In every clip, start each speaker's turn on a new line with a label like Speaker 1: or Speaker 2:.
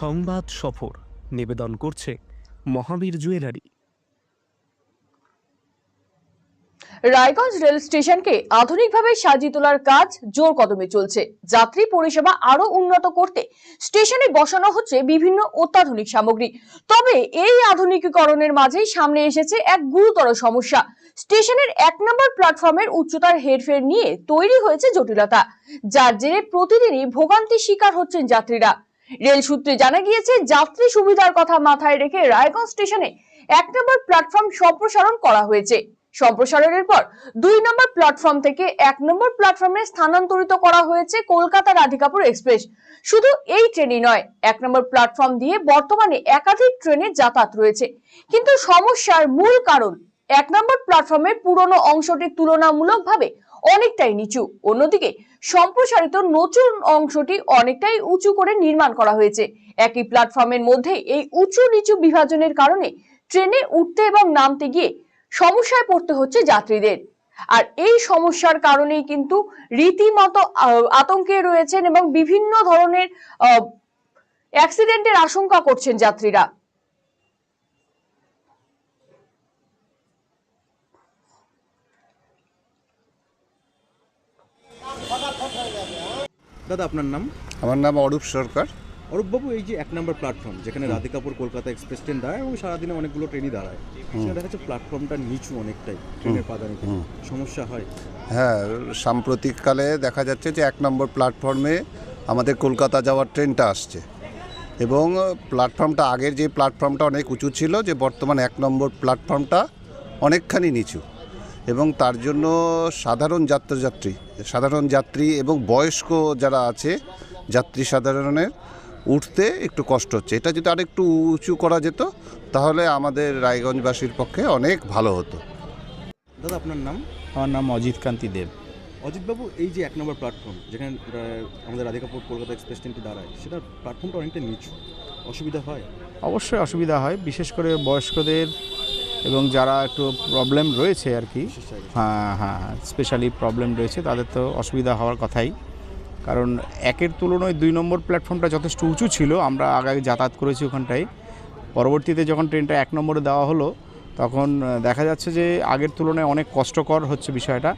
Speaker 1: সংবাদ সফর নিবেদন করছে মহাবীর জুয়েলারি।
Speaker 2: রায়গঞ্জ রেল স্টেশনকে আধুনিকভাবে সাজিয়ে তোলার কাজ জোর কদমে চলছে। যাত্রী পরিষেবা আরও উন্নত করতে স্টেশনে বসানো হচ্ছে বিভিন্ন অত্যাধুনিক সামগ্রী। তবে এই আধুনিকীকরণের মাঝেই সামনে এসেছে এক গুরুতর সমস্যা। স্টেশনের এক নম্বর প্ল্যাটফর্মের উচ্চতার হেরফের নিয়ে তৈরি হয়েছে জটিলতা, যার জেরে প্রতিদিনই ভোগান্তির শিকার হচ্ছেন যাত্রীরা। রেল সূত্রে জানা গিয়েছে, যাত্রী সুবিধার কথা মাথায় রেখে রায়গঞ্জ স্টেশনে এক নম্বর প্ল্যাটফর্ম সম্প্রসারণ করা হয়েছে। সম্প্রসারণের পর দুই নম্বর প্ল্যাটফর্ম থেকে এক নম্বর প্ল্যাটফর্মে স্থানান্তরিত করা হয়েছে কলকাতা রাধিকাপুর এক্সপ্রেস। শুধু এই ট্রেনই নয়, এক নম্বর প্ল্যাটফর্ম দিয়ে বর্তমানে একাধিক ট্রেনের যাতায়াত রয়েছে। কিন্তু সমস্যার মূল কারণ, এক নম্বর প্ল্যাটফর্মের পুরনো অংশটি তুলনামূলকভাবে অনেকটাই নিচু। অন্যদিকে সম্প্রসারিত নতুন অংশটি অনেকটাই উঁচু করে নির্মাণ করা হয়েছে। একই প্ল্যাটফর্মের মধ্যে এই উঁচু নিচু বিভাজনের কারণে ট্রেনে উঠতে এবং নামতে গিয়ে সমস্যায় পড়তে হচ্ছে যাত্রীদের। আর এই সমস্যার কারণেই কিন্তু রীতিমতো আতঙ্কে রয়েছেন এবং বিভিন্ন ধরনের অ্যাক্সিডেন্টের আশঙ্কা করছেন যাত্রীরা।
Speaker 3: দাদা আপনার নাম?
Speaker 4: আমার নাম অরূপ সরকার।
Speaker 3: অরূপবাবু এই যে এক নম্বর প্ল্যাটফর্ম যেখানে রাধিকাপুর কলকাতা এক্সপ্রেস ট্রেন দাঁড়ায় এবং সারাদিনে অনেকগুলো ট্রেনই দাঁড়ায়। সেখানে দেখা যাচ্ছে প্ল্যাটফর্মটা নিচু অনেকটাই ট্রেনের পাদানিতে। সমস্যা হয়?
Speaker 4: হ্যাঁ সাম্প্রতিককালে দেখা যাচ্ছে যে এক নম্বর প্ল্যাটফর্মে আমাদের কলকাতা যাওয়ার ট্রেনটা আসছে। এবং প্ল্যাটফর্মটা আগের যে প্ল্যাটফর্মটা অনেক উঁচু ছিল যে বর্তমান এক নম্বর প্ল্যাটফর্মটা অনেকখানি নিচু। এবং তার জন্য সাধারণ যাত্রযাত্রী সাধারণ যাত্রী এবং বয়স্ক যারা আছে যাত্রী সাধারণের উঠতে একটু কষ্ট হচ্ছে। এটা যদি আরেকটু উঁচু করা যেত তাহলে আমাদের রায়গঞ্জবাসীর পক্ষে অনেক ভালো হতো।
Speaker 3: দাদা আপনার নাম?
Speaker 5: আমার নাম অজিত কান্তি দেব।
Speaker 3: অজিতবাবু এই যে এক নম্বর প্ল্যাটফর্ম যেখানে আমাদের রাধিকাপুর কলকাতা এক্সপ্রেস ট্রেনটি দাঁড়ায় সেটা প্ল্যাটফর্মটা অনেকটা নিচু। অসুবিধা হয়?
Speaker 5: অবশ্যই অসুবিধা হয়। বিশেষ করে বয়স্কদের এবং যারা একটু প্রবলেম রয়েছে আর কি হ্যাঁ হ্যাঁ স্পেশালি প্রবলেম রয়েছে, তাদের তো অসুবিধা হওয়ার কথাই। কারণ একের তুলনায় দুই নম্বর প্ল্যাটফর্মটা যথেষ্ট উঁচু ছিল, আমরা আগে যাতায়াত করেছি ওখানটায়। পরবর্তীতে যখন ট্রেনটা এক নম্বরে দেওয়া হলো, তখন দেখা যাচ্ছে যে আগের তুলনায় অনেক কষ্টকর হচ্ছে বিষয়টা।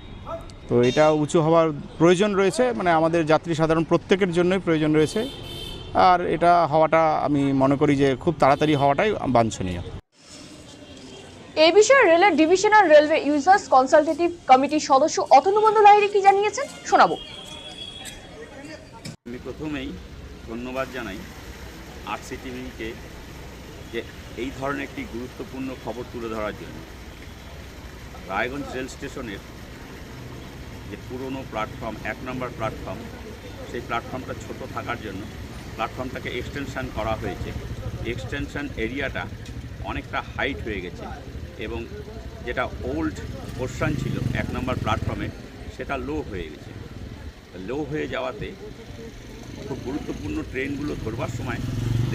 Speaker 5: তো এটা উঁচু হওয়ার প্রয়োজন রয়েছে মানে আমাদের যাত্রী সাধারণ প্রত্যেকের জন্যই প্রয়োজন রয়েছে। আর এটা হওয়াটা আমি মনে করি যে খুব তাড়াতাড়ি হওয়াটাই বাঞ্ছনীয়।
Speaker 2: এই বিষয়ে রেলের ডিভিশনাল রেলওয়ে ইউজার্স কনসালটেটিভ কমিটির সদস্য অতনুবন্ধু লাহিড়ী কি জানিয়েছেন? শোনাবো।
Speaker 6: আমি প্রথমেই ধন্যবাদ জানাই আরসি টিভিকে যে এই ধরনের একটি গুরুত্বপূর্ণ খবর তুলে ধরার জন্য। রায়গঞ্জ রেল স্টেশনের যে পুরনো প্ল্যাটফর্ম, এক নম্বর প্ল্যাটফর্ম, সেই প্ল্যাটফর্মটা ছোট থাকার জন্য প্ল্যাটফর্মটাকে এক্সটেনশন করা হয়েছে। এক্সটেনশন এরিয়াটা অনেকটা হাইট হয়ে গেছে। এবং যেটা ওল্ড পোর্শন ছিল, এক নম্বর প্ল্যাটফর্মে সেটা লো হয়ে গেছে। লো হয়ে যাওয়াতে খুব গুরুত্বপূর্ণ ট্রেনগুলো ধরবার সময়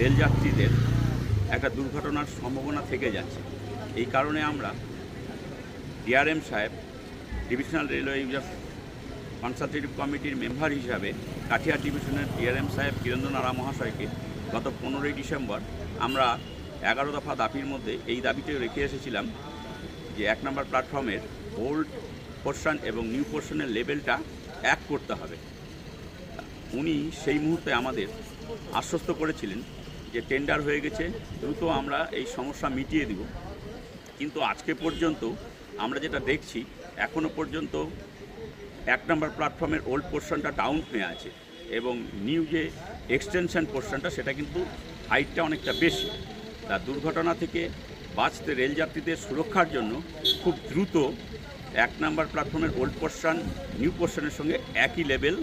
Speaker 6: রেলযাত্রীদের একটা দুর্ঘটনার সম্ভাবনা থেকে যাচ্ছে। এই কারণে আমরা ডিআরএম সাহেব ডিভিশনাল রেলওয়ে ইউজার কনসালটেটিভ কমিটির মেম্বার হিসাবে কাঠিয়া ডিভিশনের ডিআরএম সাহেব বীরেন্দ্র নারা মহাশয়কে গত পনেরোই ডিসেম্বর আমরা এগারো দফা দাবির মধ্যে এই দাবিতে রেখে এসেছিলাম যে এক নম্বর প্ল্যাটফর্মের ওল্ড পোর্শন এবং নিউ পোর্শনের লেভেলটা এক করতে হবে। উনি সেই মুহূর্তে আমাদের আশ্বস্ত করেছিলেন যে টেন্ডার হয়ে গেছে, দ্রুত আমরা এই সমস্যা মিটিয়ে দিব। কিন্তু আজকে পর্যন্ত আমরা যেটা দেখছি এখনও পর্যন্ত এক নম্বর প্ল্যাটফর্মের ওল্ড পোর্শনটা ডাউন হয়ে আছে এবং নিউ যে এক্সটেনশন পোর্শনটা, সেটা কিন্তু হাইটটা অনেকটা বেশি। তা দুর্ঘটনা থেকে বাঁচতে রেলযাত্রীদের সুরক্ষার জন্য খুব দ্রুত এক নম্বর প্ল্যাটফর্মের ওল্ড পোর্শন নিউ পোর্শনের সঙ্গে একই লেভেল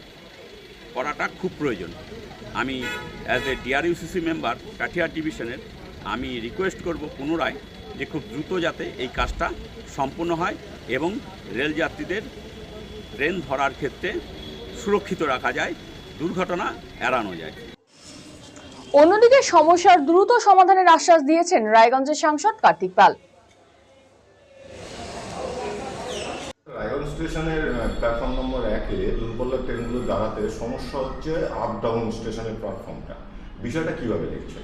Speaker 6: করাটা খুব প্রয়োজন। আমি অ্যাজ এ ডিআরইউসিসি মেম্বার কাঠিয়ার ডিভিশনের আমি রিকোয়েস্ট করব পুনরায় যে খুব দ্রুত যাতে এই কাজটা সম্পূর্ণ হয় এবং রেলযাত্রীদের ট্রেন ধরার ক্ষেত্রে সুরক্ষিত রাখা যায়, দুর্ঘটনা এড়ানো যায়।
Speaker 2: অন্যদিকে সমস্যার দ্রুত সমাধানের আশ্বাস দিয়েছেন রায়গঞ্জের সাংসদ কার্তিক পাল।
Speaker 7: রায়গঞ্জ স্টেশনের প্ল্যাটফর্ম নম্বর একে দুর্বল ট্রেনগুলো দাঁড়াতে সমস্যা হচ্ছে আপ ডাউন স্টেশনের প্ল্যাটফর্মটা বিষয়টা কীভাবে দেখছেন?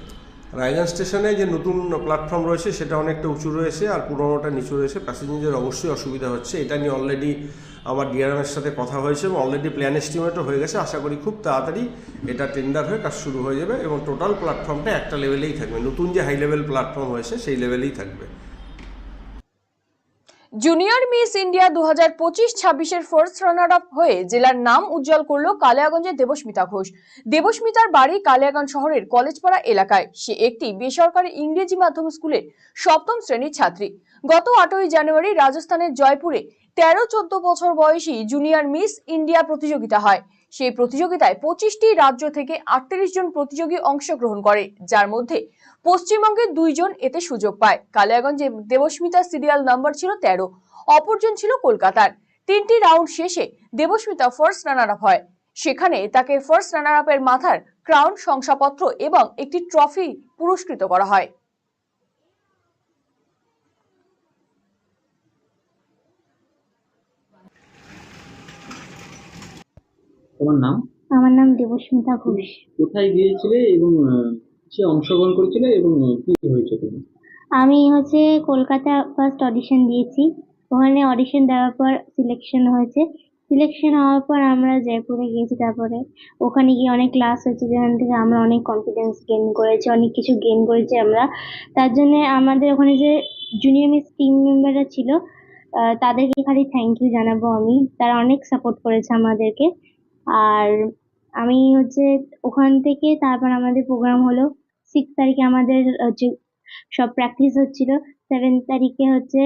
Speaker 8: রায়গঞ্জ স্টেশনে যে নতুন প্ল্যাটফর্ম রয়েছে, সেটা অনেকটা উঁচু রয়েছে আর পুরোনোটা নিচু রয়েছে। প্যাসেঞ্জারদের অবশ্যই অসুবিধা হচ্ছে। এটা নিয়ে অলরেডি আমার ডিআরএমের সাথে কথা হয়েছে এবং অলরেডি প্ল্যান এস্টিমেটও হয়ে গেছে। আশা করি খুব তাড়াতাড়ি এটা টেন্ডার হয়ে কাজ শুরু হয়ে যাবে এবং টোটাল প্ল্যাটফর্মটা একটা লেভেলেই থাকবে। নতুন যে হাই লেভেল প্ল্যাটফর্ম হয়েছে, সেই লেভেলেই থাকবে।
Speaker 2: জুনিয়র মিস ইন্ডিয়া দু হাজার পঁচিশ ছাব্বিশের ফার্স্ট রানার আপ হয়ে জেলার নাম উজ্জ্বল করল কালিয়াগঞ্জের দেবস্মিতা ঘোষ। দেবস্মিতার বাড়ি কালিয়াগঞ্জ শহরের কলেজপাড়া এলাকায়। সে একটি বেসরকারি ইংরেজি মাধ্যম স্কুলের সপ্তম শ্রেণির ছাত্রী। গত আটই জানুয়ারি রাজস্থানের জয়পুরে তেরো চোদ্দ বছর বয়সী জুনিয়র মিস ইন্ডিয়া প্রতিযোগিতা হয়। সেই প্রতিযোগিতায় পঁচিশটি রাজ্য থেকে আটত্রিশ জন প্রতিযোগী অংশগ্রহণ করে, যার মধ্যে পশ্চিমবঙ্গের দুইজন এতে সুযোগ পায়। কালিয়াগঞ্জে দেবস্মিতার সিরিয়াল নাম্বার ছিল তেরো অপরজন ছিল কলকাতার। তিনটি রাউন্ড শেষে দেবস্মিতা ফার্স্ট রানার আপ হয়। সেখানে তাকে ফার্স্ট রানার আপের মাথার ক্রাউন শংসাপত্র এবং একটি ট্রফি পুরস্কৃত করা হয়।
Speaker 9: তোমার নাম?
Speaker 10: আমার নাম দেবস্মিতা ঘোষ।
Speaker 9: কোথায় গিয়েছিলে এবং সে অংশগ্রহণ করেছিলে এবং কি হয়েছে তুমি
Speaker 10: আমি হচ্ছে কলকাতা ফার্স্ট অডিশন দিয়েছি। ওখানে অডিশন দেওয়ার পর সিলেকশন হয়েছে। সিলেকশন হওয়ার পর আমরা জয়পুরে গিয়েছি। তারপরে ওখানে গিয়ে অনেক ক্লাস হয়েছে, যেখান থেকে আমরা অনেক কনফিডেন্স গেইন করেছি, অনেক কিছু গেইন করেছি আমরা। তার জন্য আমাদের ওখানে যে জুনিয়র মিস টিম মেম্বাররা ছিল তাদেরকে খালি থ্যাংক ইউ জানাব আমি। তারা অনেক সাপোর্ট করেছে আমাদেরকে। আর আমি হচ্ছে ওখান থেকে তারপর আমাদের প্রোগ্রাম হলো সিক্স তারিখে আমাদের হচ্ছে সব প্র্যাকটিস হচ্ছিল। সেভেন তারিখে হচ্ছে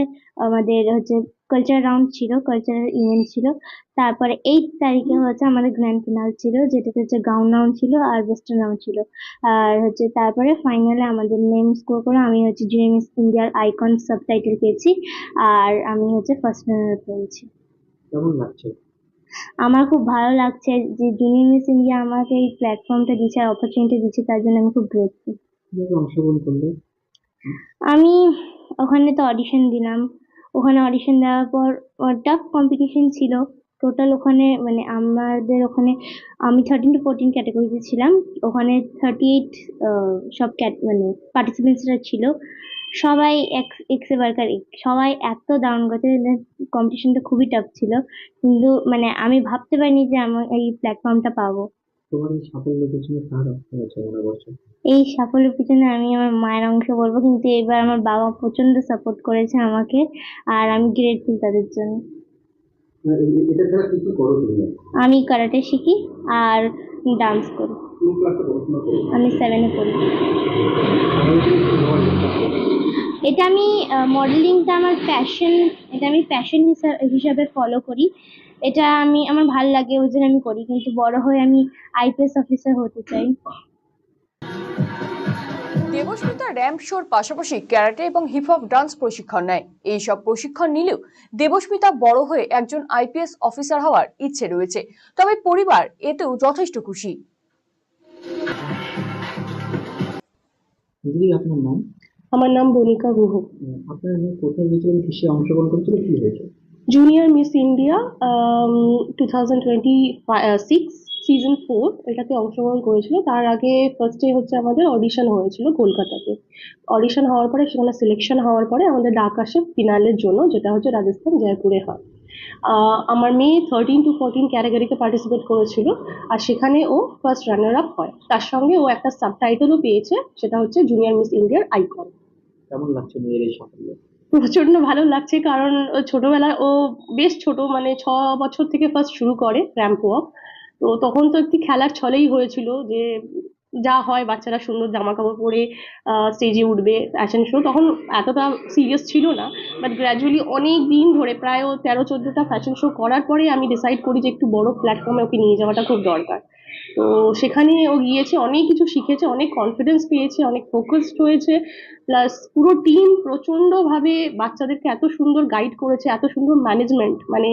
Speaker 10: আমাদের হচ্ছে কালচার রাউন্ড ছিল কালচারাল ইভেন্ট ছিল। তারপরে এইট তারিখে হচ্ছে আমাদের গ্র্যান্ড ফিনাল ছিল, যেটাতে হচ্ছে গাউন রাউন্ড ছিল আর ওয়েস্টার্ন রাউন্ড ছিল। আর হচ্ছে তারপরে ফাইনালে আমাদের নেম স্কোর করে আমি হচ্ছে জিএমএস ইন্ডিয়ার আইকন সাবটাইটেল পেয়েছি, আর আমি হচ্ছে ফার্স্ট রানার পেয়েছি
Speaker 9: কেমন লাগছে?
Speaker 10: আমার খুব ভালো লাগছে যে জুনিয়র মিস ইন্ডিয়া আমাকে এই প্ল্যাটফর্মটা দিচ্ছে আর অপরচুনিটি দিচ্ছে তার জন্য আমি খুব গ্রেটফুল
Speaker 9: অংশগ্রহণ করলে?
Speaker 10: আমি ওখানে তো অডিশন দিলাম। ওখানে অডিশন দেওয়ার পর টাফ কম্পিটিশন ছিল। টোটাল ওখানে মানে আমাদের ওখানে আমি থার্টিন টু ফোরটিন ক্যাটাগরিতে ছিলাম। ওখানে থার্টি এইট সব ক্যাট মানে পার্টিসিপেন্টসরা ছিল। সবাই এক্স এক্স বার্কার সবাই এত দারুণ করছে কম্পিটিশনটা খুবই টাফ ছিল। কিন্তু মানে আমি ভাবতে পারিনি যে আমি এই প্ল্যাটফর্মটা পাবো।
Speaker 9: তোমার এই সাফল্যের পেছনে কার অর্থ আছে মনে করছ?
Speaker 10: এই সাফল্যের পিছনে আমি আমার মায়ের অংশ বলব কিন্তু এবার আমার বাবা প্রচণ্ড সাপোর্ট করেছে আমাকে আর আমি গ্রেটফুল তাদের জন্য।
Speaker 9: এটা ছাড়া কি কি করো তুমি
Speaker 10: আমি কারাটে শিখি আর ডান্স করো। আমি সেভেনে পড়ি। এটা আমি মডেলিংটা আমার প্যাশন এটা আমি প্যাশন হিসাবে ফলো করি। এটা আমি আমার ভালো লাগে ওই জন্য আমি করি। কিন্তু বড় হয়ে আমি আইপিএস অফিসার হতে চাই।
Speaker 2: দেবস্মিতা র্যাম্প শোর পাশাপাশি ক্যারাটে এবং হিপ হপ ডান্স প্রশিক্ষণ নেয়। এই সব প্রশিক্ষণ নিলেও দেবস্মিতা বড় হয়ে একজন আইপিএস অফিসার হওয়ার ইচ্ছে রয়েছে। তবে পরিবার এতেও যথেষ্ট খুশি।
Speaker 9: আপনার নাম?
Speaker 11: আমার নাম বনিকা গুহ।
Speaker 9: আহ, আপনার মেয়ে কোথায় গিয়েছিলেন কিসে অংশগ্রহণ করেছিল কি হয়েছে?
Speaker 11: Junior miss India two thousand twenty six season four এটাতে অংশগ্রহণ করেছিল। তার আগে ফার্স্টে হচ্ছে আমাদের অডিশন হয়েছিল কলকাতাতে। অডিশন হওয়ার পরে সেখানে সিলেকশন হওয়ার পরে আমাদের ডাক আসে ফিনালের জন্য যেটা হচ্ছে রাজস্থান জয়পুরে হয়। আমার মেয়ে থার্টিন টু ফোরটিন ক্যাটাগরিতে পার্টিসিপেট করেছিল আর সেখানে ও ফার্স্ট রানার আপ হয়। তার সঙ্গে ও একটা সাবটাইটেলও পেয়েছে সেটা হচ্ছে জুনিয়র মিস ইন্ডিয়ার আইকন
Speaker 9: কেমন লাগছে মেয়ের এই সাফল্য?
Speaker 11: প্রচণ্ড ভালো লাগছে, কারণ ছোটবেলায় ও বেশ ছোট মানে ছ বছর থেকে ফার্স্ট শুরু করে র্যাম্প ওয়াক তো তখন তো একটি খেলার ছলেই হয়েছিল যে যা হয়, বাচ্চারা সুন্দর জামা কাপড় পরে স্টেজে উঠবে ফ্যাশন শো তখন এতটা সিরিয়াস ছিল না। বাট গ্র্যাজুয়ালি অনেক দিন ধরে, প্রায় তেরো, চোদ্দোটা ফ্যাশন শো করার পরে আমি ডিসাইড করি যে একটু বড় প্ল্যাটফর্মে ওকে নিয়ে যাওয়াটা খুব দরকার। তো সেখানে ও গিয়েছে, অনেক কিছু শিখেছে, অনেক কনফিডেন্স পেয়েছে, অনেক ফোকাসড হয়েছে প্লাস পুরো টিম প্রচণ্ডভাবে বাচ্চাদেরকে এত সুন্দর গাইড করেছে, এত সুন্দর ম্যানেজমেন্ট মানে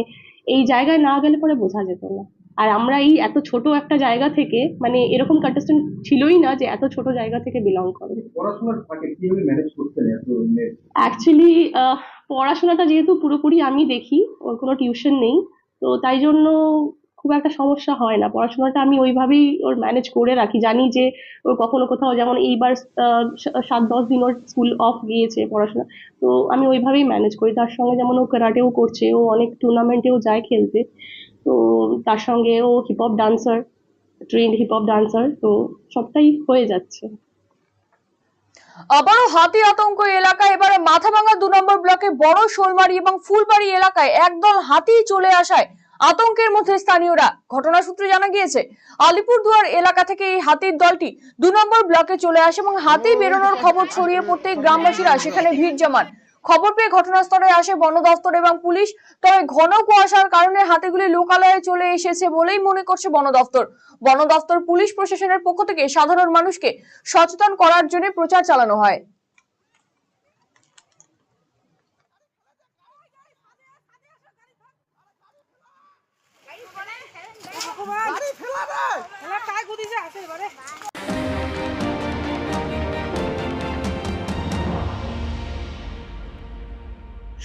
Speaker 11: এই জায়গায় না গেলে পরে বোঝা যেত না। আর আমরা এই এত ছোট একটা জায়গা থেকে মানে এরকম কন্টেস্টেন্ট ছিলই না যে এত ছোট জায়গা থেকে বিলং করে। অ্যাকচুয়ালি পড়াশোনাটা যেহেতু পুরোপুরি আমি দেখি ওর কোনো টিউশন নেই তো তাই জন্য খুব একটা সমস্যা হয় না। পড়াশোনাটা আমি ওইভাবেই ওর ম্যানেজ করে রাখি। জানি যে ওর কখনো কোথাও যেমন এইবার সাত দশ দিন ওর স্কুল অফ গিয়েছে পড়াশোনা তো আমি ওইভাবেই ম্যানেজ করি। তার সঙ্গে যেমন ও ক্যারাটেও করছে ও অনেক টুর্নামেন্টেও যায় খেলতে। তো তার সঙ্গে ও hip hop dancer trained hip hop dancer তো সবটাই হয়ে যাচ্ছে।
Speaker 2: আবারও হাতি আতঙ্ক এলাকায়, এবারে মাথাভাঙা দু নম্বর ব্লকে বড় শোলমারি এবং ফুলবাড়ি এলাকায় একদল হাতি চলে আসায় আতঙ্কের মধ্যে স্থানীয়রা। ঘটনা সূত্রে জানা গিয়েছে, আলিপুরদুয়ার এলাকা থেকে এই হাতির দলটি দু নম্বর ব্লকে চলে আসে এবং হাতি বেরোনোর খবর ছড়িয়ে পড়তেই গ্রামবাসীরা সেখানে ভিড় জমান। খবর পেয়ে ঘটনাস্থলে আসে বন দফতর এবং পুলিশ। তবে ঘন কুয়াশার কারণে হাতিগুলি লোকালয়ে চলে এসেছে বলেই মনে করছে বন দফতর বন দফতর পুলিশ প্রশাসনের পক্ষ থেকে সাধারণ মানুষকে সচেতন করার জন্য প্রচার চালানো হয়।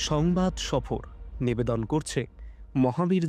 Speaker 1: সংবাদ সফর নিবেদন করছে মহাবীর